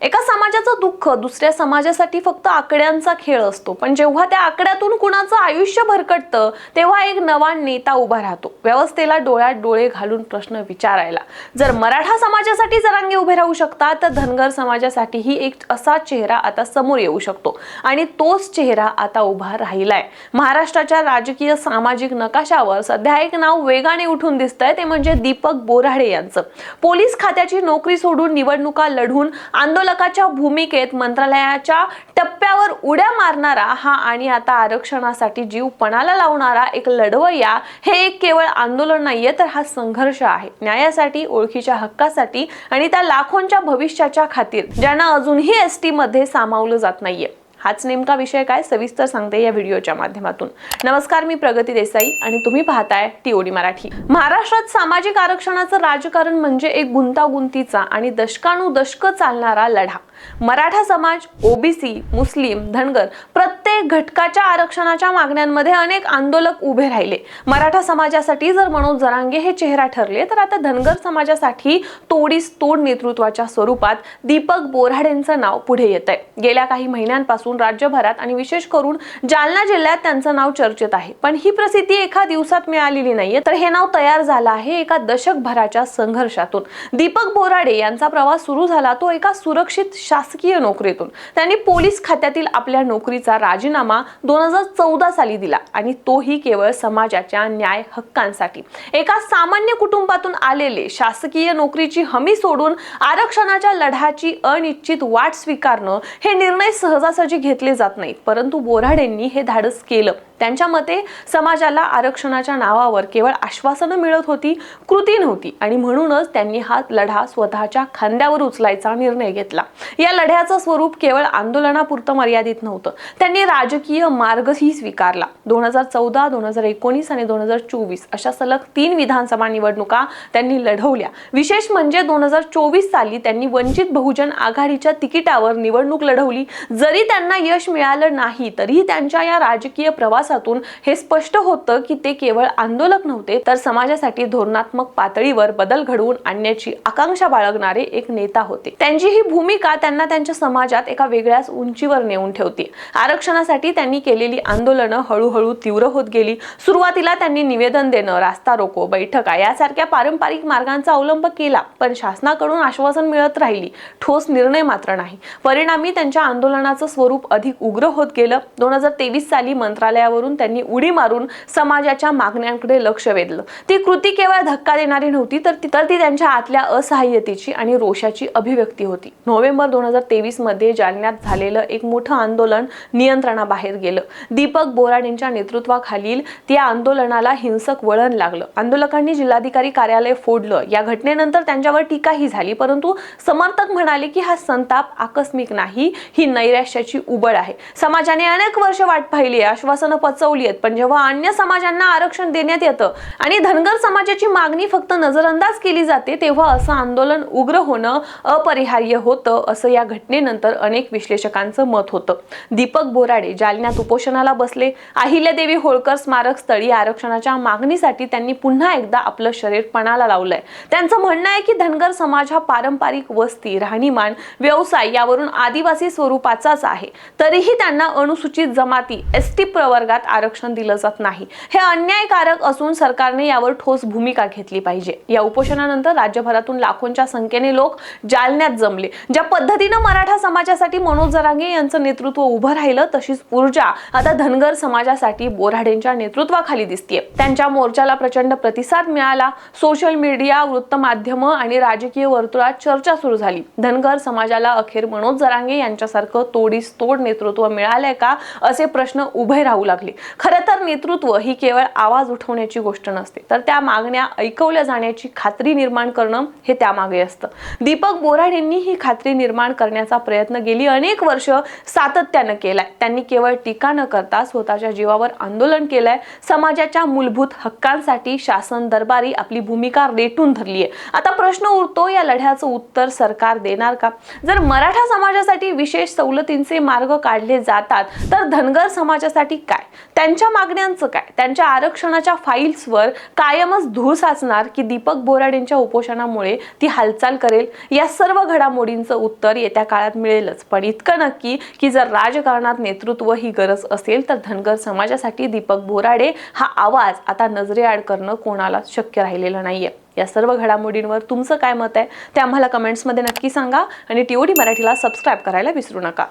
एका समाजाचं दुःख दुसऱ्या समाजासाठी फक्त आकड्यांचा खेळ असतो. पण जेव्हा त्या आकड्यातून कुणाचं आयुष्य भरकटतं तेव्हा एक नवा नेता उभा राहतो. व्यवस्थेला डोळ्यात डोळे घालून प्रश्न विचारायला. जर मराठा समाजासाठी जरांगे उभे राहू शकतात तर धनगर समाजासाठीही एक असा चेहरा आता समोर येऊ शकतो. आणि तोच चेहरा आता उभा राहिलाय. महाराष्ट्राच्या राजकीय सामाजिक नकाशावर सध्या एक नाव वेगाने उठून दिसतंय ते म्हणजे दीपक बोराडे यांचं. पोलीस खात्याची नोकरी सोडून निवडणुका लढून आंदोलन आंदोलकाच्या भूमिकेत मंत्रालयाच्या टप्प्यावर उड्या मारणारा हा आणि आता आरक्षणासाठी जीव पणाला लावणारा एक लढवय्या हे एक केवळ आंदोलन नाहीये तर हा संघर्ष आहे. न्यायासाठी ओळखीच्या हक्कासाठी आणि त्या लाखोंच्या भविष्याच्या खातीर ज्यांना अजूनही एस टी मध्ये सामावलं जात नाहीये. हाच नेमका विषय काय सविस्तर सांगते या व्हिडिओच्या माध्यमातून. नमस्कार मी प्रगती देसाई आणि तुम्ही पाहताय टीओडी मराठी. महाराष्ट्रात सामाजिक आरक्षणाचं राजकारण म्हणजे एक गुंतागुंतीचा आणि दशकानुदशक चालणारा लढा. मराठा समाज ओबीसी मुस्लिम धनगर प्रत्येक घटकाच्या आरक्षणाच्या मागण्यांमध्ये अनेक आंदोलक उभे राहिले. मराठा समाजासाठी जर मनोज जरांगे हे चेहरा ठरले तर आता धनगर समाजासाठी तोडीस तोड नेतृत्वाच्या स्वरूपात दीपक बोराडेंचं नाव पुढे येत आहे गेल्या काही महिन्यांपासून राज्यभरात आणि विशेष करून जालना जिल्ह्यात त्यांचं नाव चर्चेत आहे. पण ही प्रसिद्धी एका दिवसात मिळालेली नाहीये तर हे नाव तयार झालं आहे एका दशकभराच्या संघर्षातून. दीपक बोराडे यांचा प्रवास सुरू झाला तो एका सुरक्षित शासकीय नोकरीतून. त्यांनी पोलीस खात्यातील आपल्या नोकरीचा राजीनामा दोन हजार चौदा साली दिला आणि तोही केवळ समाजाच्या न्याय हक्कांसाठी. एका सामान्य कुटुंबातून आलेले शासकीय नोकरीची हमी सोडून आरक्षणाच्या लढ्याची अनिश्चित वाट स्वीकारणं हे निर्णय सहजासहजी घेतले जात नाहीत परंतु बोराडेंनी हे धाडस केलं. त्यांच्या मते समाजाला आरक्षणाच्या नावावर केवळ आश्वासनं मिळत होती कृती नव्हती. आणि म्हणूनच त्यांनी हा लढा स्वतःच्या खांद्यावर उचलायचा निर्णय घेतला. या लढ्याचं स्वरूप केवळ आंदोलनापुरतं मर्यादित नव्हतं. त्यांनी राजकीय मार्गही स्वीकारला. दोन हजार चौदा दोन हजार एकोणीस आणि दोन हजार चोवीस अशा सलग तीन विधानसभा निवडणुका त्यांनी लढवल्या. विशेष म्हणजे दोन हजार चोवीस साली त्यांनी वंचित बहुजन आघाडीच्या तिकिटावर निवडणूक लढवली. जरी त्यांना यश मिळालं नाही तरीही त्यांच्या या राजकीय प्रवास प्रवासातून हे स्पष्ट होतं की ते केवळ आंदोलक नव्हते तर समाजासाठी धोरणात्मक पातळीवर बदल घडवून आणण्याची आकांक्षा बाळगणारे एक नेता होते. त्यांची ही भूमिका त्यांना त्यांच्या समाजात एका वेगळ्याच उंचीवर नेऊन ठेवते. आरक्षणासाठी त्यांनी केलेली आंदोलनं हळूहळू तीव्र होत गेली. सुरुवातीला त्यांनी निवेदन देणं रास्ता रोको बैठका यासारख्या पारंपरिक मार्गांचा अवलंब केला पण शासनाकडून आश्वासन मिळत राहिली ठोस निर्णय मात्र नाही. परिणामी त्यांच्या आंदोलनाचं स्वरूप अधिक उग्र होत गेलं. दोन हजार तेवीस साली मंत्रालयावर मंत्रालयावरून त्यांनी उडी मारून समाजाच्या मागण्यांकडे लक्ष वेधलं. ती कृती केवळ धक्का देणारी नव्हती तर ती तर ती त्यांच्या आतल्या असहाय्यतेची आणि रोषाची अभिव्यक्ती होती. नोव्हेंबर दोन हजार तेवीसमध्ये जालन्यात झालेलं एक मोठं आंदोलन नियंत्रणाबाहेर गेलं. दीपक बोराडेंच्या नेतृत्वाखालील त्या आंदोलनाला हिंसक वळण लागलं. आंदोलकांनी जिल्हाधिकारी कार्यालय फोडलं. या घटनेनंतर त्यांच्यावर टीकाही झाली परंतु समर्थक म्हणाले की हा संताप आकस्मिक नाही ही नैराश्याची उबळ आहे. समाजाने अनेक वर्ष वाट पाहिली आश्वासनं पचवली आहेत. पण जेव्हा अन्य समाजांना आरक्षण देण्यात येतं आणि धनगर समाजाची मागणी फक्त नजरअंदाज केली जाते तेव्हा असं आंदोलन उग्र होणं अपरिहार्य होतं असं या घटनेनंतर अनेक विश्लेषकांचं मत होतं. दीपक बोराडे जालन्यात उपोषणाला बसले. अहिल्यादेवी होळकर स्मारक स्थळी आरक्षणाच्या मागणीसाठी त्यांनी पुन्हा एकदा आपलं शरीर पणाला लावलंय. त्यांचं म्हणणं आहे की धनगर समाज हा पारंपरिक वस्ती राहणीमान व्यवसाय यावरून आदिवासी स्वरूपाचाच आहे. तरीही त्यांना अनुसूचित जमाती एस टी प्रवर्गात आरक्षण दिलं जात नाही. हे अन्यायकारक असून सरकारने यावर ठोस भूमिका घेतली पाहिजे. या उपोषणानंतर राज्यभरातून लाखोंच्या संख्येने लोक जालन्यात जमले. ज्या पद्धतीनं मराठा समाजासाठी मनोज जरांगे यांचं नेतृत्व उभं राहिलं तशीच ऊर्जा आता धनगर समाजासाठी बोराडेंच्या नेतृत्वाखाली दिसतीये. त्यांच्या मोर्चाला प्रचंड प्रतिसाद मिळाला. सोशल मीडिया वृत्तमाध्यम आणि राजकीय वर्तुळात चर्चा सुरू झाली. धनगर समाजाला अखेर मनोज जरांगे यांच्यासारखं तोडीस तोड नेतृत्व मिळालंय का असे प्रश्न उभे राहू लागले. खरं तर नेतृत्व ही केवळ आवाज उठवण्याची गोष्ट नसते. तर त्या मागण्या ऐकवल्या जाण्याची खात्री निर्माण करणं हे त्यामागे असतं. दीपक बोराडेंनी ही खात्री निर्माण करण्याचा प्रयत्न गेली अनेक वर्ष सातत्यानं केलाय. त्यांनी केवळ टीका न करता स्वतःच्या जीवावर आंदोलन केलंय. समाजाच्या मूलभूत हक्कांसाठी शासन दरबारी आपली भूमिका रेटून धरली आहे आता प्रश्न उरतो या लढ्याचं उत्तर सरकार देणार का? जर मराठा समाजासाठी विशेष सवलतींचे मार्ग काढले जातात तर धनगर समाजासाठी काय? त्यांच्या मागण्यांचं काय? त्यांच्या आरक्षणाच्या फाईल्सवर कायमच धूळ साचणार की दीपक बोराडेंच्या उपोषणामुळे ती हालचाल करेल? या सर्व घडामोडींचं उत्तर येत्या काळात मिळेलच. पण इतकं नक्की की जर राजकारणात नेतृत्व ही गरज असेल तर धनगर समाजासाठी दीपक बोराडे हा आवाज आता नजरेआड करणं कोणालाच शक्य राहिलेलं नाहीये. या सर्व घडामोडींवर तुमचं काय मत आहे? ते आम्हाला कमेंट्समध्ये नक्की सांगा आणि टीओडी मराठीला सबस्क्राईब करायला विसरू नका.